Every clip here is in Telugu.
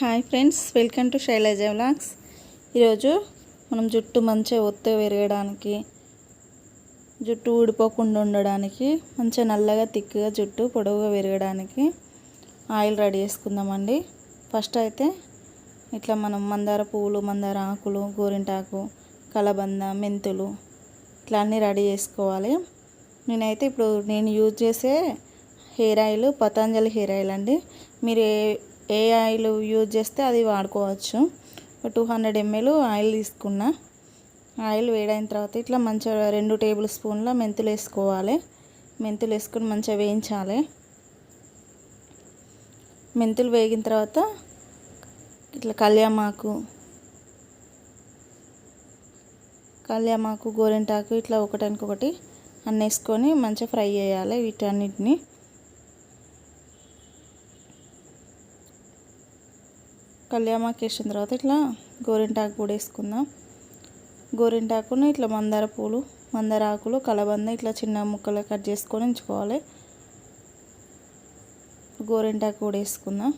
Hi friends welcome to Shailaja vlogs. ఈరోజు మనం జుట్టు మంచిగా ఒత్తు పెరగడానికి జుట్టు ఊడిపోకుండా ఉండడానికి మంచిగా నల్లగా తిక్కుగా జుట్టు పొడవుగా పెరగడానికి ఆయిల్ రెడీ చేసుకుందామండి. ఫస్ట్ అయితే ఇట్లా మనం మందార పువ్వులు మందార ఆకులు గోరింటాకు కలబంద మెంతులు ఇట్లా అన్నీ రెడీ చేసుకోవాలి. నేనైతే ఇప్పుడు నేను యూజ్ చేసే hair oil Patanjali hair oil అండి. మీరు ఏ ఆయిల్ యూజ్ చేస్తే అది వాడుకోవచ్చు. టూ హండ్రెడ్ ఎంఎల్ ఆయిల్ తీసుకున్నా. ఆయిల్ వేడైన తర్వాత ఇట్లా మంచిగా రెండు టేబుల్ స్పూన్ల మెంతులు వేసుకోవాలి. మెంతులు వేసుకొని మంచిగా వేయించాలి. మెంతులు వేగిన తర్వాత ఇట్లా కళ్యామాకు కళ్యామాకు గోరింటాకు ఇట్లా ఒకటానికొకటి అన్నీ వేసుకొని మంచిగా ఫ్రై చేయాలి వీటన్నిటిని. కళ్యామాకి వేసిన తర్వాత ఇట్లా గోరింటాకు కూడా వేసుకుందాం. గోరింటాకును ఇట్లా మందార పూలు మందార ఆకులు కలబంద ఇట్లా చిన్న ముక్కలు కట్ చేసుకొని ఉంచుకోవాలి. గోరింటాకు కూడా వేసుకుందాం.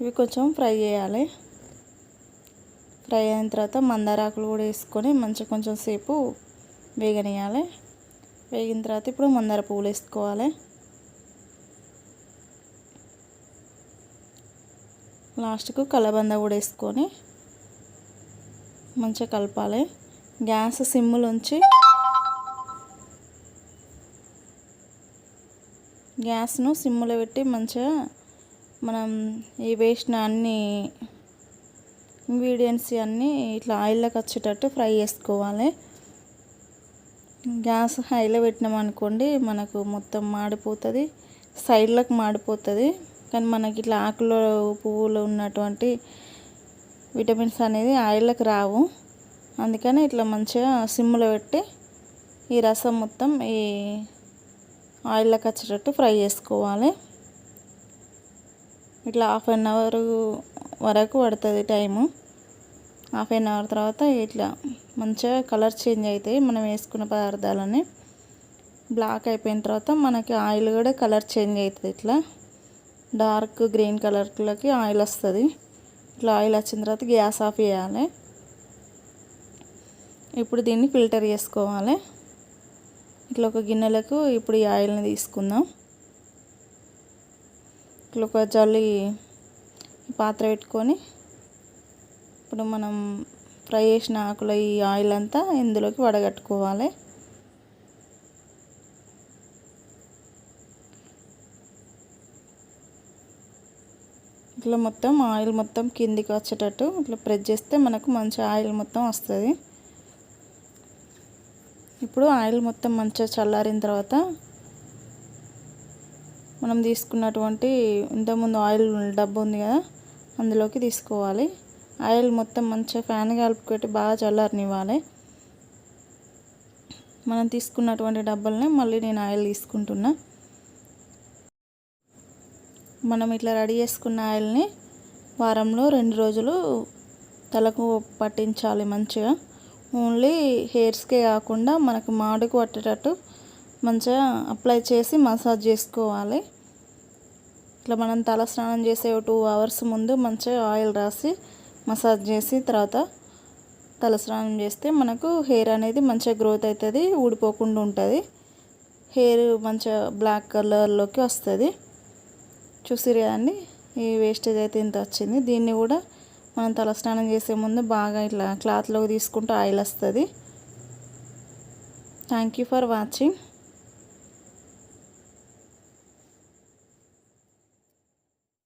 ఇవి కొంచెం ఫ్రై చేయాలి. ఫ్రై అయిన తర్వాత మందార ఆకులు కూడా వేసుకొని మంచిగా కొంచెం సేపు వేగనేయాలి వేగిన తర్వాత ఇప్పుడు మందార పువ్వులు వేసుకోవాలి. లాస్ట్కు కలబంద కూడా వేసుకొని మంచిగా కలపాలి. గ్యాస్ సిమ్ములోంచి గ్యాస్ను సిమ్ములో పెట్టి మంచిగా మనం ఈ వేసిన అన్ని ఇంగ్రీడియంట్స్ అన్నీ ఇట్లా ఆయిల్లోకి వచ్చేటట్టు ఫ్రై చేసుకోవాలి. గ్యాస్ హైలో పెట్టినాం అనుకోండి మనకు మొత్తం మాడిపోతుంది. సైడ్లకు మాడిపోతుంది. కానీ మనకి ఇట్లా ఆకులో పువ్వులు ఉన్నటువంటి విటమిన్స్ అనేది ఆయిల్కి రావు. అందుకని ఇట్లా మంచిగా సిమ్లో పెట్టి ఈ రసం మొత్తం ఈ ఆయిల్లోకి వచ్చేటట్టు ఫ్రై చేసుకోవాలి. ఇట్లా హాఫ్ అన్ అవర్ వరకు పడుతుంది టైము. హాఫ్ అన్ అవర్ తర్వాత ఇట్లా మంచిగా కలర్ చేంజ్ అవుతాయి మనం వేసుకున్న పదార్థాలని బ్లాక్ అయిపోయిన తర్వాత మనకి ఆయిల్ కూడా కలర్ చేంజ్ అవుతుంది ఇట్లా. డార్క్ గ్రీన్ కలర్లోకి ఆయిల్ వస్తుంది. ఇట్లా ఆయిల్ వచ్చిన తర్వాత గ్యాస్ ఆఫ్ చేయాలి. ఇప్పుడు దీన్ని ఫిల్టర్ చేసుకోవాలి. ఇట్లా ఒక గిన్నెలకు ఇప్పుడు ఈ ఆయిల్ని తీసుకుందాం. ఇట్లా ఒక జల్లి పాత్ర పెట్టుకొని ఇప్పుడు మనం ఫ్రై చేసిన ఆకుల ఈ ఆయిల్ అంతా ఇందులోకి వడగట్టుకోవాలి. ఇట్లా మొత్తం ఆయిల్ మొత్తం కిందికి వచ్చేటట్టు ఇట్లా ప్రెస్ చేస్తే మనకు మంచి ఆయిల్ మొత్తం వస్తుంది. ఇప్పుడు ఆయిల్ మొత్తం మంచిగా చల్లారిన తర్వాత మనం తీసుకున్నటువంటి ఇంతకుముందు ఆయిల్ డబ్బు ఉంది కదా అందులోకి తీసుకోవాలి. ఆయిల్ మొత్తం మంచిగా ఫ్యాన్ కలుపుకొట్టి బాగా చల్లారనివ్వాలి. మనం తీసుకున్నటువంటి డబ్బల్ని మళ్ళీ నేను ఆయిల్ తీసుకుంటున్నా. మనం ఇట్లా రెడీ చేసుకున్న ఆయిల్ని వారంలో రెండు రోజులు తలకు పట్టించాలి మంచిగా. ఓన్లీ హెయిర్స్కే కాకుండా మనకు మాడుకు పట్టేటట్టు మంచిగా అప్లై చేసి మసాజ్ చేసుకోవాలి. ఇట్లా మనం తల స్నానం చేసే టూ అవర్స్ ముందు మంచిగా ఆయిల్ రాసి మసాజ్ చేసి తర్వాత తల స్నానం చేస్తే మనకు హెయిర్ అనేది మంచిగా గ్రోత్ అవుతుంది ఊడిపోకుండా ఉంటుంది. హెయిర్ మంచిగా బ్లాక్ కలర్లోకి వస్తుంది. చూసిరు కదండి ఈ వేస్టేజ్ అయితే ఇంత వచ్చింది. దీన్ని కూడా మనం తలస్నానం చేసే ముందు బాగా ఇట్లా క్లాత్లోకి తీసుకుంటూ ఆయిల్ వస్తుంది. Thank you for watching